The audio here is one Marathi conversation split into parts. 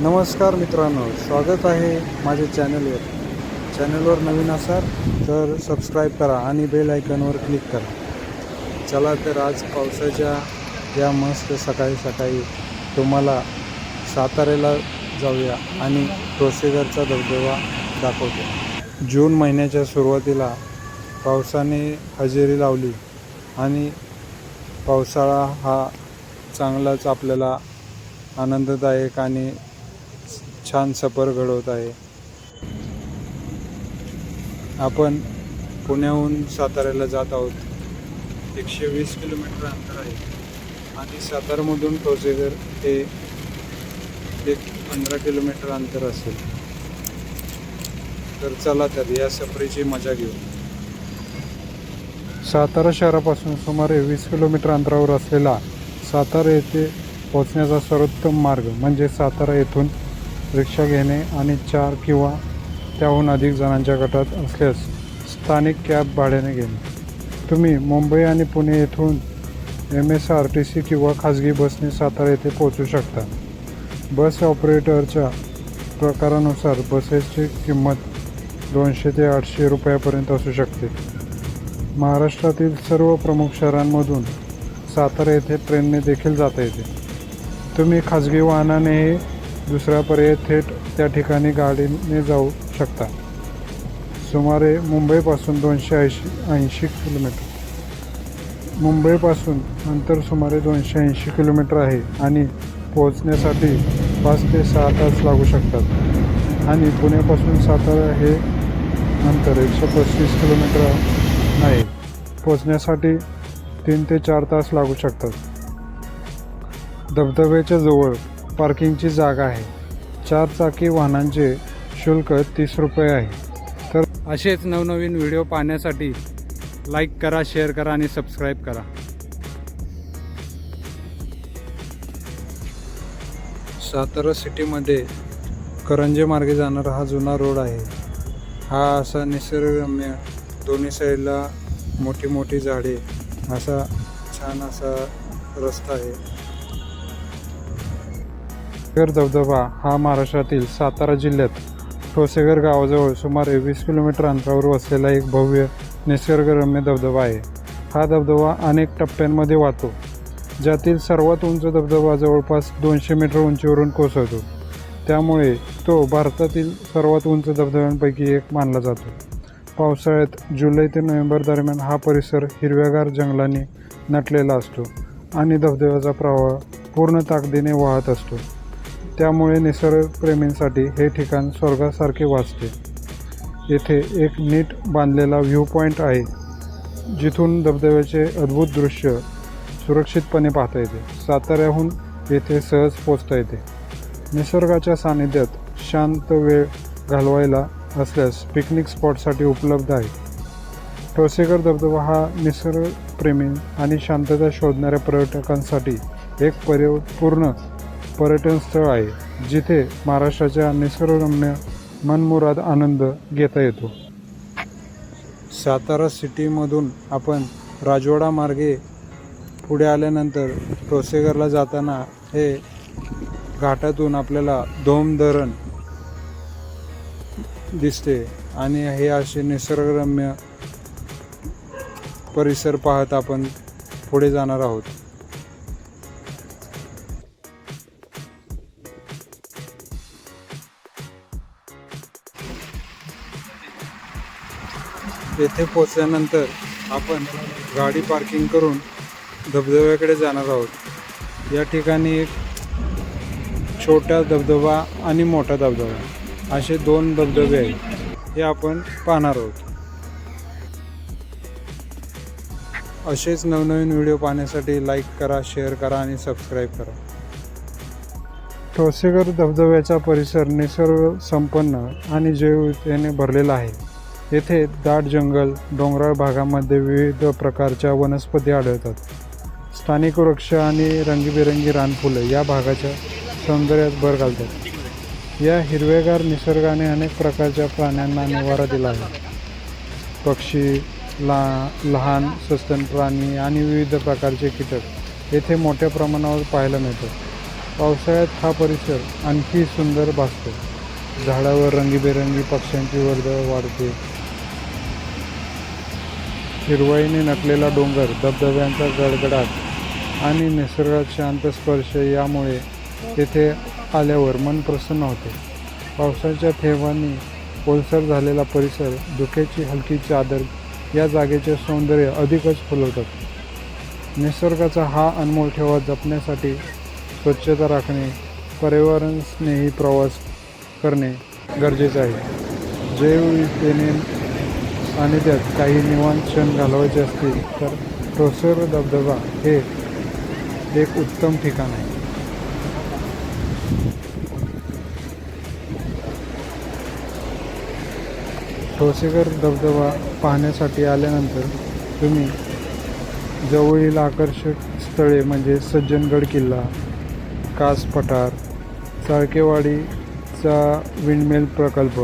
नमस्कार मित्रांनो स्वागत आहे माझ्या चॅनलवर. चॅनलवर नवीन असाल तर सबस्क्राईब करा आणि बेल आयकॉनवर क्लिक करा. चला तर आज पावसाच्या या मस्त सकाळी सकाळी तुम्हाला साताऱ्याला जाऊया आणि प्रोसेगरचा धबधबा दाखवतो. जून महिन्याच्या सुरुवातीला पावसाने हजेरी लावली आणि पावसाळा हा चांगलाच आपल्याला आनंददायक आणि छान सफर घडवत आहे. आपण पुण्याहून साताऱ्याला जात आहोत. एकशे वीस किलोमीटर अंतर आहे. आणि सातारमधून टोचेघर हे एक पंधरा किलोमीटर अंतर असेल. तर चला तर या सफरीची मजा घेऊ. सातारा शहरापासून सुमारे वीस किलोमीटर अंतरावर असलेला सातारा येथे पोहोचण्याचा सर्वोत्तम मार्ग म्हणजे सातारा येथून रिक्षा घेणे आणि चार किंवा त्याहून अधिक जणांच्या गटात असल्यास स्थानिक कॅब भाड्याने घेणे. तुम्ही मुंबई आणि पुणे येथून M S R T C किंवा खाजगी बसने सातारा येथे पोहोचू शकता. बस ऑपरेटरच्या प्रकारानुसार बसेसची किंमत दोनशे ते आठशे रुपयापर्यंत असू शकते. महाराष्ट्रातील सर्व प्रमुख शहरांमधून सातारा येथे ट्रेनने देखील जाता येते. तुम्ही खाजगी वाहनानेही दुसरा पर्याय थेट त्या ठिकाणी गाडीने जाऊ शकता. सुमारे मुंबईपासून दोनशे ऐंशी ऐंशी किलोमीटर. मुंबईपासून अंतर सुमारे दोनशे ऐंशी किलोमीटर आहे आणि पोहोचण्यासाठी पाच ते सहा तास लागू शकतात. आणि पुण्यापासून सातारा हे अंतर एकशे पस्तीस किलोमीटर आहे पोचण्यासाठी तीन ते चार तास लागू शकतात. धबधब्याच्या जवळ पार्किंगची जागा आहे. चार चाकी वाहनांचे शुल्क तीस रुपये आहे. तर असेच नवनवीन व्हिडिओ पाहण्यासाठी लाईक करा शेअर करा आणि सबस्क्राईब करा. सातारा सिटीमध्ये करंजे मार्गे जाणारा हा जुना रोड आहे. हा असा निसर्गरम्य दोन्ही साईडला मोठी मोठी झाडे असा छान असा रस्ता आहे. कर धबधबा हा महाराष्ट्रातील सातारा जिल्ह्यात ठोसेघर गावाजवळ सुमारे वीस किलोमीटर अंतरावर वसलेला एक भव्य निसर्गरम्य धबधबा आहे. हा धबधबा अनेक टप्प्यांमध्ये वाहतो ज्यातील सर्वात उंच धबधबा जवळपास दोनशे मीटर उंचीवरून कोसळतो. त्यामुळे तो भारतातील सर्वात उंच धबधब्यांपैकी एक मानला जातो. पावसाळ्यात जुलै ते नोव्हेंबर दरम्यान हा परिसर हिरव्यागार जंगलाने नटलेला असतो आणि धबधब्याचा प्रवाह पूर्ण ताकदीने वाहत असतो. त्यामुळे निसर्गप्रेमींसाठी हे ठिकाण स्वर्गासारखे वाचते. येथे एक नीट बांधलेला व्ह्यू पॉईंट आहे जिथून धबधब्याचे अद्भुत दृश्य सुरक्षितपणे पाहता येते. साताऱ्याहून येथे सहज पोचता येते. निसर्गाच्या सानिध्यात शांत वेळ घालवायला असल्यास पिकनिक स्पॉटसाठी उपलब्ध आहे. ठोसेकर धबधबा हा निसर्गप्रेमी आणि शांतता शोधणाऱ्या पर्यटकांसाठी एक परिपूर्ण पर्यटन स्थळ आहे जिथे महाराष्ट्राच्या निसर्गरम्य मनमुराद आनंद घेता येतो. सातारा सिटीमधून आपण राजवाडा मार्गे पुढे आल्यानंतर प्रोसेगरला जाताना हे घाटातून आपल्याला धोम धरण दिसते आणि हे असे निसर्गरम्य परिसर पाहत आपण पुढे जाणार आहोत. येथे पोचल्यानंतर आपण गाडी पार्किंग करून धबधब्याकडे जाणार आहोत. या ठिकाणी एक छोटा धबधबा आणि मोठा धबधबा असे दोन धबधबे आहेत. हे आपण पाहणार आहोत. असेच नवनवीन व्हिडिओ पाहण्यासाठी लाईक करा शेअर करा आणि सबस्क्राईब करा. ठोसेगर धबधब्याचा परिसर निसर्ग संपन्न आणि जैवतेने भरलेला आहे. येथे दाट जंगल डोंगराळ भागामध्ये विविध प्रकारच्या वनस्पती आढळतात. स्थानिक वृक्ष आणि रंगीबेरंगी रानफुलं या भागाच्या सौंदर्यात भर घालतात. या हिरवेगार निसर्गाने अनेक प्रकारच्या प्राण्यांना निवारा दिला आहे. पक्षी ला लहान सस्तन प्राणी आणि विविध प्रकारचे कीटक येथे मोठ्या प्रमाणावर पाहायला मिळतात. पावसाळ्यात हा परिसर आणखी सुंदर भासतो. झाडावर रंगीबेरंगी पक्ष्यांची वर्दळ वाढते. हिरवाईने नटलेला डोंगर धबधब्यांचा गडगडाट आणि निसर्गात शांत स्पर्श यामुळे तेथे आल्यावर मन प्रसन्न होते. पावसाच्या थेवांनी ओलसर झालेला परिसर धुक्याची हलकी चादर या जागेचे सौंदर्य अधिकच फुलवतात. निसर्गाचा हा अनमोल ठेवा जपण्यासाठी स्वच्छता राखणे पर्यावरण स्नेही प्रवास करणे गरजेचे आहे. जैवविविधतेने आणि त्यात काही निवांत क्षण घालवायचे असतील तर टोसर धबधबा हे एक उत्तम ठिकाण आहे. ठोसेकर धबधबा पाहण्यासाठी आल्यानंतर तुम्ही जवळील आकर्षक स्थळे म्हणजे सज्जनगड किल्ला कास पठार चाळकेवाडीचा विंडमेल प्रकल्प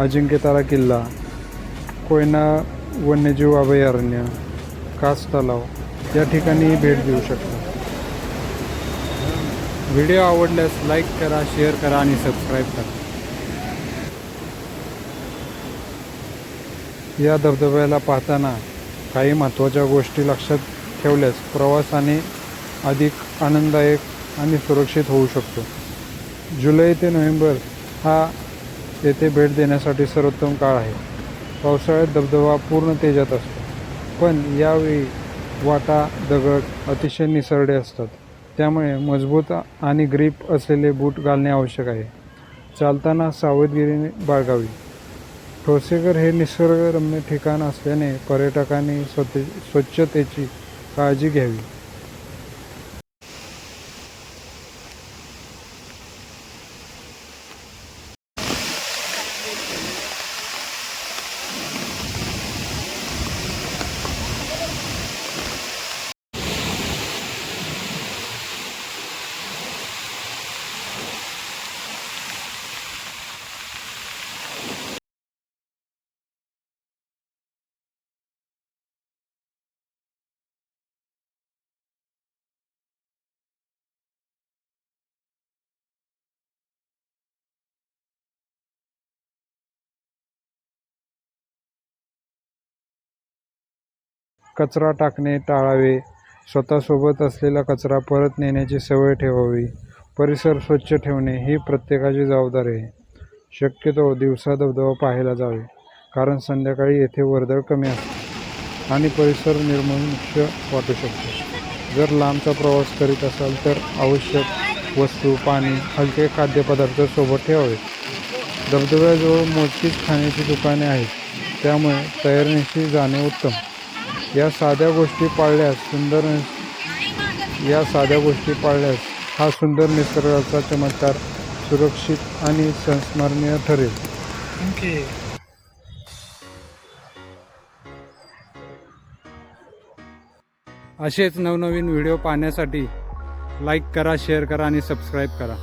अजिंक्यतारा किल्ला कोयना वन्यजीव अभयारण्य कास तलाव या ठिकाणी भेट देऊ शकता. व्हिडिओ आवडल्यास लाईक करा शेअर करा आणि सबस्क्राईब करा. या धबधब्याला पाहताना काही महत्त्वाच्या गोष्टी लक्षात ठेवल्यास प्रवासाने अधिक आनंददायक आणि सुरक्षित होऊ शकतो. जुलै ते नोव्हेंबर हा येथे भेट देण्यासाठी सर्वोत्तम काळ आहे. पावसाळ्यात धबधबा पूर्ण तेजात असतो. पण यावेळी वाटा दगड अतिशय निसरडे असतात. त्यामुळे मजबूत आणि ग्रीप असलेले बूट घालणे आवश्यक आहे. चालताना सावधगिरीने बाळगावी. ठोसेघर हे निसर्गरम्य ठिकाण असल्याने पर्यटकांनी स्वते स्वच्छतेची काळजी घ्यावी. कचरा टाकणे टाळावे. स्वतःसोबत असलेला कचरा परत नेण्याची सवय ठेवावी. परिसर स्वच्छ ठेवणे ही प्रत्येकाची जबाबदारी आहे. शक्यतो दिवसा धबधबा पाहायला जावे कारण संध्याकाळी येथे वर्दळ कमी असते आणि परिसर निर्मनुष्य वाटू शकतो. जर लांबचा प्रवास करीत असाल तर आवश्यक वस्तू पाणी हलके खाद्यपदार्थ सोबत ठेवावे. धबधब्याजवळ मोजकीच खाण्याची दुकाने आहेत त्यामुळे तयारीनिशी जाणे उत्तम. या साध्या गोष्टी पाळल्यास सुंदर या साध्या गोष्टी पाळल्यास हा सुंदर निसर्गाचा चमत्कार सुरक्षित आणि संस्मरणीय ठरेल. असेच नवनवीन व्हिडिओ पाहण्यासाठी लाईक करा शेअर करा आणि सबस्क्राईब करा.